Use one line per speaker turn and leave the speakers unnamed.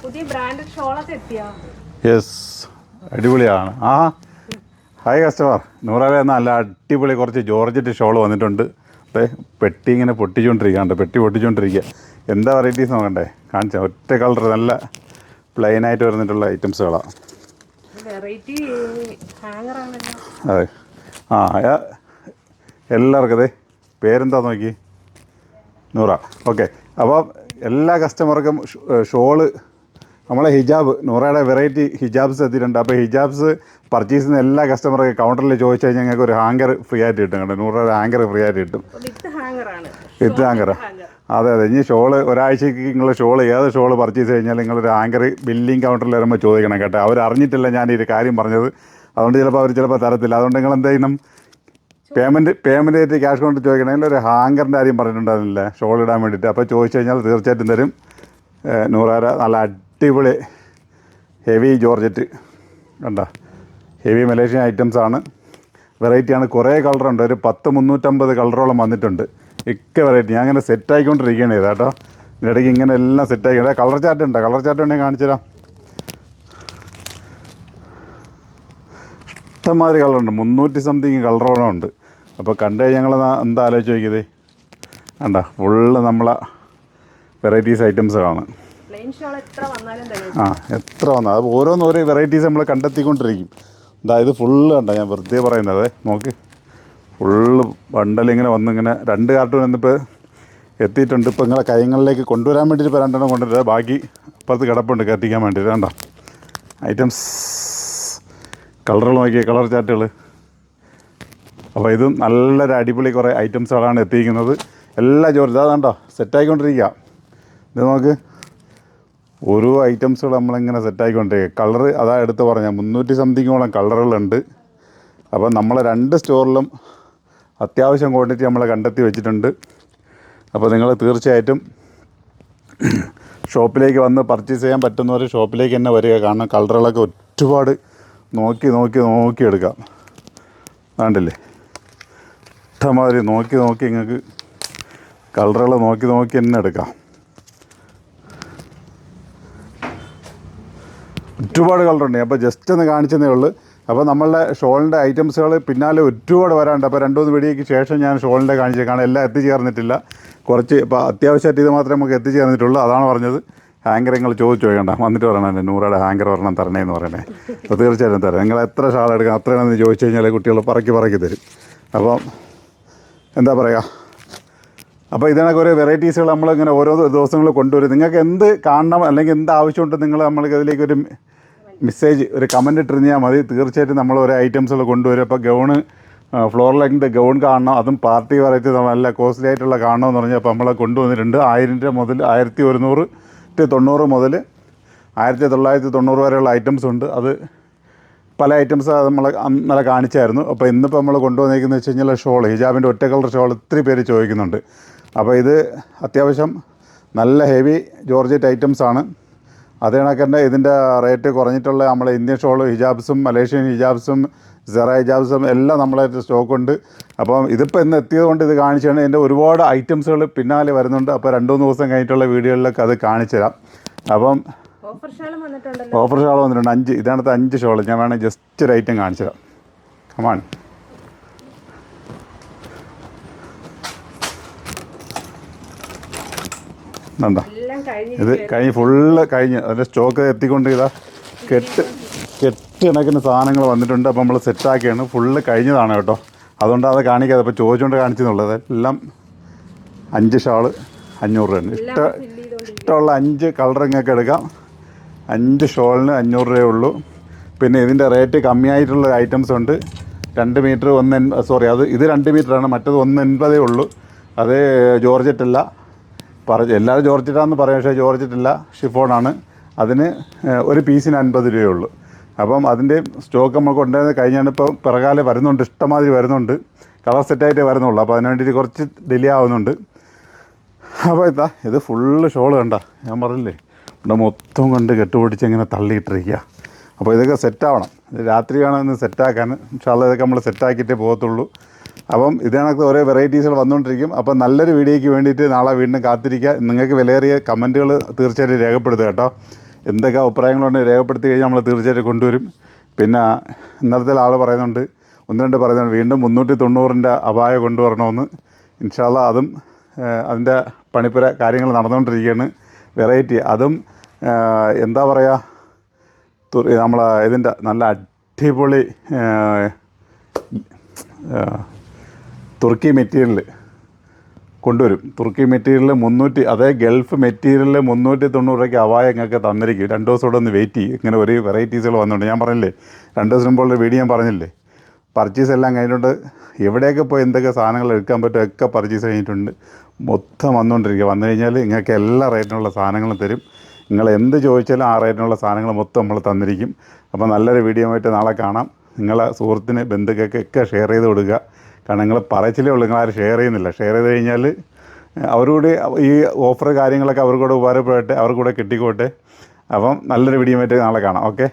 പുതിയ ബ്രാൻഡഡ് ഷോളൊക്കെ എത്തിയോ?
യെസ് അടിപൊളിയാണ്. ആ ഹായ് കസ്റ്റമർ നൂറാലെ നല്ല അടിപൊളി കുറച്ച് ജോർജറ്റ് ഷോൾ വന്നിട്ടുണ്ട്. അതെ പെട്ടി ഇങ്ങനെ പൊട്ടിച്ചുകൊണ്ടിരിക്കുകയാണ് പെട്ടി പൊട്ടിച്ചുകൊണ്ടിരിക്കുക എന്താ വെറൈറ്റീസ് നോക്കണ്ടേ? കാണിച്ച. ഒറ്റ കളർ നല്ല പ്ലെയിൻ ആയിട്ട് വരുന്നിട്ടുള്ള ഐറ്റംസുകളാണ് അതെ. ആ ആ, എല്ലാവർക്കും അതെ പേരെന്താ നോക്കി? നൂറ. ഓക്കെ അപ്പോൾ എല്ലാ കസ്റ്റമർക്കും ഷോൾ നമ്മളെ ഹിജാബ് നൂറയുടെ വെറൈറ്റി ഹിജാബ്സ് എത്തിയിട്ടുണ്ട്. അപ്പോൾ ഹിജാബ്സ് പർച്ചേസ് ചെയ്യുന്ന എല്ലാ കസ്റ്റമർക്ക് കൗണ്ടറിൽ ചോദിച്ചു കഴിഞ്ഞാൽ ഞങ്ങൾക്ക് ഒരു ഹാങ്കർ ഫ്രീ ആയിട്ട് കിട്ടും കേട്ടോ. നൂറയുടെ ഹാങ്കർ ഫ്രീ ആയിട്ട് കിട്ടും.
വിത്ത്
ഹാങ്കറാണ് ഹാങ്കർ അതെ അതെ. ഇനി ഷോൾ ഒരാഴ്ചക്ക് നിങ്ങൾ ഷോൾ ഏത് ഷോൾ പർച്ചേസ് കഴിഞ്ഞാൽ നിങ്ങളൊരു ഹാങ്കർ ബില്ലിംഗ് കൗണ്ടറിൽ വരുമ്പോൾ ചോദിക്കണം കേട്ടോ. അവർ അറിഞ്ഞിട്ടില്ല ഞാൻ ഈ ഒരു കാര്യം പറഞ്ഞത്. അതുകൊണ്ട് ചിലപ്പോൾ അവർ ചിലപ്പോൾ തരത്തില്ല. അതുകൊണ്ട് നിങ്ങൾ എന്ത് ചെയ്യണം പേയ്മെന്റ് പേയ്മെന്റ് ആയിട്ട് ക്യാഷ് കൊണ്ട് ചോദിക്കണമെങ്കിൽ ഒരു ഹാങ്കറിന്റെ കാര്യം പറഞ്ഞിട്ടുണ്ടായിരുന്നില്ലേ. ഷോൾ ഇടാൻ വേണ്ടിയിട്ട്. അപ്പോൾ ചോദിച്ചു കഴിഞ്ഞാൽ തീർച്ചയായിട്ടും തരും. നൂറായിരം നല്ല അടിപൊളി ഹെവി ജോർജറ്റ്. കണ്ട? ഹെവി മലേഷ്യൻ ഐറ്റംസ് ആണ്. വെറൈറ്റിയാണ് കുറേ കളറുണ്ട് ഒരു പത്ത് മുന്നൂറ്റമ്പത് കളറോളം വന്നിട്ടുണ്ട്. ഒക്കെ വെറൈറ്റി ഞാൻ അങ്ങനെ സെറ്റ് ആയിക്കൊണ്ടിരിക്കുകയാണ് ഇത് കേട്ടോ ഇടയ്ക്ക് ഇങ്ങനെ എല്ലാം സെറ്റ് ആയി. കളർ ചാർട്ട് ഉണ്ട്. കളർ ചാർട്ട് ഉണ്ടെങ്കിൽ കാണിച്ചു തരാം ഇഷ്ടംമാതിരി കളറുണ്ട് മുന്നൂറ്റി സംതിങ് കളറോളം ഉണ്ട്. അപ്പോൾ കണ്ടു കഴിഞ്ഞാൽ ഞങ്ങൾ എന്താ ആലോചിച്ച് നോക്കിയത്? കണ്ട? ഫുള്ള് നമ്മളെ വെറൈറ്റീസ് ഐറ്റംസ്
പ്ലെയിൻ
ആ എത്ര വന്നു? അത് ഓരോന്ന് ഓരോ വെറൈറ്റീസ് നമ്മൾ കണ്ടെത്തിക്കൊണ്ടിരിക്കും. അതായത് ഫുള്ള് കണ്ട ഞാൻ വെറുതെ പറയുന്നത്. നോക്ക്. ഫുള്ള് ബണ്ടൽ വന്നിങ്ങനെ രണ്ട് കാർട്ടൂൺ എന്നിപ്പോൾ എത്തിയിട്ടുണ്ട്. ഇപ്പോൾ നിങ്ങളെ കൈകളിലേക്ക് കൊണ്ടുവരാൻ വേണ്ടിയിട്ട് ഇപ്പോൾ രണ്ടെണ്ണം ബാക്കി അപ്പുറത്ത് കിടപ്പുണ്ട് കത്തിക്കാൻ വേണ്ടിയിട്ട് കണ്ടോ? ഐറ്റംസ് കളറുകൾ നോക്കിയ കളർ ചാറ്റുകൾ അപ്പോൾ ഇതും നല്ലൊരു അടിപൊളി കുറേ ഐറ്റംസുകളാണ് എത്തിയിരിക്കുന്നത്. എല്ലാ ജോർജ് അതാണ്ടോ സെറ്റായിക്കൊണ്ടിരിക്കുക ഇത് നോക്ക്. ഓരോ ഐറ്റംസുകൾ നമ്മളിങ്ങനെ സെറ്റായിക്കൊണ്ടിരിക്കുക കളർ അതാ എടുത്ത് പറഞ്ഞാൽ മുന്നൂറ്റി സംതിങ്ങോളം കളറുകളുണ്ട്. അപ്പോൾ നമ്മൾ രണ്ട് സ്റ്റോറിലും അത്യാവശ്യം ക്വാണ്ടിറ്റി നമ്മൾ കണ്ടെത്തി വെച്ചിട്ടുണ്ട്. അപ്പോൾ നിങ്ങൾ തീർച്ചയായിട്ടും ഷോപ്പിലേക്ക് വന്ന് പർച്ചേസ് ചെയ്യാൻ പറ്റുന്നവർ ഷോപ്പിലേക്ക് തന്നെ വരിക. കാരണം കളറുകളൊക്കെ ഒരുപാട് നോക്കി നോക്കി നോക്കി എടുക്കാം. വേണ്ടില്ലേ ഇഷ്ടമാതിരി നോക്കി നോക്കി നിങ്ങൾക്ക് കളറുകൾ നോക്കി നോക്കി തന്നെ എടുക്കാം. ഒരുപാട് കളറുണ്ട്. അപ്പോൾ ജസ്റ്റ് ഒന്ന് കാണിച്ചതേ ഉള്ളൂ. അപ്പോൾ നമ്മളുടെ ഷോളിന്റെ ഐറ്റംസുകൾ പിന്നാലെ ഒരുപാട് വരാനുണ്ട്. അപ്പോൾ രണ്ട് മൂന്ന് വീഡിയോയ്ക്ക് ശേഷം ഞാൻ ഷോളിന്റെ കാണിച്ചത് കാരണം എല്ലാം എത്തിച്ചേർന്നിട്ടില്ല. കുറച്ച് ഇപ്പോൾ അത്യാവശ്യമായിട്ട് ഇത് മാത്രമേ നമുക്ക് എത്തിച്ചേർന്നിട്ടുള്ളൂ. അതാണ് പറഞ്ഞത്. ഹാങ്കർ നിങ്ങൾ ചോദിച്ചു വേണ്ട വന്നിട്ട് പറയണം എന്റെ നൂറയുടെ ഹാങ്കർ ഒരെണ്ണം തരണേന്ന് പറയണേ. അപ്പോൾ തീർച്ചയായിട്ടും തരാം. നിങ്ങൾ എത്ര ഷാൾ എടുക്കാം അത്രയാണെന്ന് ചോദിച്ചു കഴിഞ്ഞാൽ കുട്ടികൾ പറക്കി പറക്കി തരും. അപ്പം എന്താ പറയുക അപ്പോൾ ഇതിനൊക്കെ ഓരോ വെറൈറ്റീസുകൾ നമ്മളിങ്ങനെ ഓരോ ദിവസങ്ങൾ കൊണ്ടുവരും. നിങ്ങൾക്ക് എന്ത് കാണണം അല്ലെങ്കിൽ എന്ത് ആവശ്യമുണ്ട് നിങ്ങൾ നമ്മൾക്ക് ഇതിലേക്ക് ഒരു മെസ്സേജ് ഒരു കമന്റ് ഇട്ടിരുന്നാൽ മതി. തീർച്ചയായിട്ടും നമ്മൾ ഓരോ ഐറ്റംസുകൾ കൊണ്ടുവരും. അപ്പോൾ ഗൗണ് ഫ്ലോർ ഗൗൺ കാണണം. അതും പാർട്ടി വെറൈറ്റി നല്ല കോസ്റ്റ്ലി ആയിട്ടുള്ള കാണണമെന്ന് പറഞ്ഞാൽ അപ്പോൾ നമ്മളെ കൊണ്ടുവന്നിട്ടുണ്ട്. ആയിരം രൂപ മുതൽ ആയിരത്തി ഒരുന്നൂറ് ടു തൊണ്ണൂറ് മുതൽ ആയിരത്തി തൊള്ളായിരത്തി തൊണ്ണൂറ് വരെയുള്ള ഐറ്റംസ് ഉണ്ട്. അത് പല ഐറ്റംസ് നമ്മൾ ഇന്നലെ കാണിച്ചായിരുന്നു. അപ്പോൾ ഇന്നിപ്പോൾ നമ്മൾ കൊണ്ടുവന്നിരിക്കുന്നത് വെച്ച് കഴിഞ്ഞാൽ ഷോൾ ഹിജാബിന്റെ ഒറ്റ കളർ ഷോൾ ഒത്തിരി പേര് ചോദിക്കുന്നുണ്ട്. അപ്പോൾ ഇത് അത്യാവശ്യം നല്ല ഹെവി ജോർജറ്റ് ഐറ്റംസ് ആണ്. അത് കണക്കന്നെ ഇതിന്റെ റേറ്റ് കുറഞ്ഞിട്ടുള്ള നമ്മളെ ഇന്ത്യൻ ഷോൾ ഹിജാബ്സും മലേഷ്യൻ ഹിജാബ്സും സെറ ഹിജാബ്സും എല്ലാം നമ്മളെ സ്റ്റോക്കുണ്ട്. അപ്പം ഇതിപ്പോൾ ഇന്ന് എത്തിയത് കൊണ്ട് ഇത് കാണിച്ചാണ്. എന്റെ ഒരുപാട് ഐറ്റംസുകൾ പിന്നാലെ വരുന്നുണ്ട്. അപ്പോൾ രണ്ടു മൂന്ന് ദിവസം കഴിഞ്ഞിട്ടുള്ള വീഡിയോകളിലൊക്കെ അത് കാണിച്ചു തരാം. അപ്പം
ഓഫർ
ഷാൾ വന്നിട്ടുണ്ട്. അഞ്ച് ഇതാണത്തെ അഞ്ച് ഷോൾ. ഞാൻ വേണമെങ്കിൽ ജസ്റ്റ് ഒരു ഐറ്റം കാണിച്ചു തരാം. കമാൺ എന്താ ഇത് കഴിഞ്ഞ് ഫുള്ള് കഴിഞ്ഞ്. അതിന്റെ സ്റ്റോക്ക് എത്തിക്കൊണ്ട് ഇതാ കെട്ട് കെട്ട് കണക്കിന് സാധനങ്ങൾ വന്നിട്ടുണ്ട്. അപ്പോൾ നമ്മൾ സെറ്റാക്കിയാണ് ഫുള്ള് കഴിഞ്ഞതാണ് കേട്ടോ. അതുകൊണ്ട് അത് കാണിക്കാതെ. ഇപ്പോൾ ചോദിച്ചുകൊണ്ട് കാണിച്ചെന്നുള്ളത് എല്ലാം അഞ്ച് ഷാൾ അഞ്ഞൂറ് രൂപയാണ് ഇഷ്ട ഇഷ്ടമുള്ള അഞ്ച് കളർ എടുക്കാം. അഞ്ച് ഷോളിന് അഞ്ഞൂറ് രൂപയേ ഉള്ളൂ. പിന്നെ ഇതിന്റെ റേറ്റ് കമ്മിയായിട്ടുള്ള ഐറ്റംസ് ഉണ്ട്. രണ്ട് മീറ്റർ ഒന്ന് സോറി അത് ഇത് രണ്ട് മീറ്ററാണ് മറ്റത് ഒന്ന് എൺപതേ ഉള്ളൂ. അത് ജോർജറ്റ് അല്ല പറഞ്ഞ എല്ലാവരും ചോർച്ചിട്ടാന്ന് പറയും പക്ഷേ ചോർച്ചിട്ടില്ല ഷിഫോണാണ്. അതിന് ഒരു പീസിന് അൻപത് രൂപയേ ഉള്ളൂ അപ്പം അതിന്റെ സ്റ്റോക്ക് നമ്മൾ ഉണ്ടായിരുന്നത് കഴിഞ്ഞാണ് ഇപ്പോൾ പിറകാലെ വരുന്നുണ്ട് ഇഷ്ടമാതിരി വരുന്നുണ്ട്. കളർ സെറ്റായിട്ടേ വരുന്നുള്ളൂ. അപ്പോൾ അതിന് വേണ്ടിയിട്ട് കുറച്ച് ഡിലേ ആവുന്നുണ്ട്. അപ്പോൾ ഇതാ ഇത് ഫുള്ള് ഷോൾ കണ്ട. ഞാൻ പറഞ്ഞില്ലേ ഇവിടെ മൊത്തം കണ്ട് കെട്ടുപിടിച്ച് ഇങ്ങനെ തള്ളിയിട്ടിരിക്കുക. അപ്പോൾ ഇതൊക്കെ സെറ്റാവണം. ഇത് രാത്രി വേണം ഇന്ന് സെറ്റാക്കാൻ. ഇൻഷാല്ല ഇതൊക്കെ നമ്മൾ സെറ്റാക്കിയിട്ടേ പോകത്തുള്ളൂ. അപ്പം ഇതിനകത്ത് ഓരോ വെറൈറ്റീസുകൾ വന്നുകൊണ്ടിരിക്കും അപ്പം നല്ലൊരു വീഡിയോയ്ക്ക് വേണ്ടിയിട്ട് നാളെ വീണ്ടും കാത്തിരിക്കുക നിങ്ങൾക്ക് വിലയേറിയ കമന്റുകൾ തീർച്ചയായിട്ടും രേഖപ്പെടുത്തുക കേട്ടോ. എന്തൊക്കെ അഭിപ്രായങ്ങളുണ്ടെങ്കിൽ രേഖപ്പെടുത്തി കഴിഞ്ഞാൽ നമ്മൾ തീർച്ചയായിട്ടും കൊണ്ടുവരും. പിന്നെ ഇന്നലത്തെ ആൾ പറയുന്നുണ്ട് ഒന്ന് രണ്ട് പറയുന്നുണ്ട് വീണ്ടും മുന്നൂറ്റി തൊണ്ണൂറിന്റെ അപായ കൊണ്ടുവരണമെന്ന്. ഇൻഷാല്ല അതും അതിന്റെ പണിപ്പുര കാര്യങ്ങൾ നടന്നുകൊണ്ടിരിക്കുകയാണ് വെറൈറ്റി അതും എന്താ പറയുക നമ്മളെ ഇതിന്റെ നല്ല അടിപൊളി തുർക്കി മെറ്റീരിയൽ കൊണ്ടുവരും. തുർക്കി മെറ്റീരിയലിൽ മുന്നൂറ്റി അതേ ഗൾഫ് മെറ്റീരിയലിൽ മുന്നൂറ്റി തൊണ്ണൂറ് രൂപയ്ക്ക് അവായ ഞങ്ങൾക്ക് തന്നിരിക്കും. രണ്ട് ദിവസം ഒന്ന് വെയിറ്റ് ചെയ്യും. ഇങ്ങനെ ഒരു വെറൈറ്റീസുകൾ വന്നിട്ടുണ്ട് ഞാൻ പറഞ്ഞില്ലേ രണ്ട് ദിവസം മുമ്പുള്ള വീഡിയോ ഞാൻ പറഞ്ഞില്ലേ പർച്ചേസ് എല്ലാം കഴിഞ്ഞിട്ടുണ്ട്. എവിടെയൊക്കെ പോയി എന്തൊക്കെ സാധനങ്ങൾ എടുക്കാൻ പറ്റുമോ ഒക്കെ പർച്ചേസ് കഴിഞ്ഞിട്ടുണ്ട്. മൊത്തം വന്നുകൊണ്ടിരിക്കുക വന്നു കഴിഞ്ഞാൽ നിങ്ങൾക്ക് എല്ലാ റേറ്റിനുള്ള സാധനങ്ങളും തരും. നിങ്ങൾ എന്ത് ചോദിച്ചാലും ആ റേറ്റിനുള്ള സാധനങ്ങൾ മൊത്തം നമ്മൾ തന്നിരിക്കും. അപ്പോൾ നല്ലൊരു വീഡിയോ ആയിട്ട് നാളെ കാണാം. നിങ്ങളെ സുഹൃത്തിന് ബന്ധുക്കൾക്ക് ഒക്കെ ഷെയർ ചെയ്ത് കൊടുക്കുക. കാരണം നിങ്ങൾ പറച്ചിലേ ഉള്ളൂ നിങ്ങളാരും ഷെയർ ചെയ്യുന്നില്ല. ഷെയർ ചെയ്ത് കഴിഞ്ഞാൽ അവരോട് ഈ ഓഫർ കാര്യങ്ങളൊക്കെ അവർക്കൂടെ ഉപകാരപ്പെടട്ടെ അവർക്കൂടെ കിട്ടിക്കോട്ടെ. അപ്പം നല്ലൊരു വീഡിയോ ആയിട്ട് നാളെ കാണാം. ഓക്കെ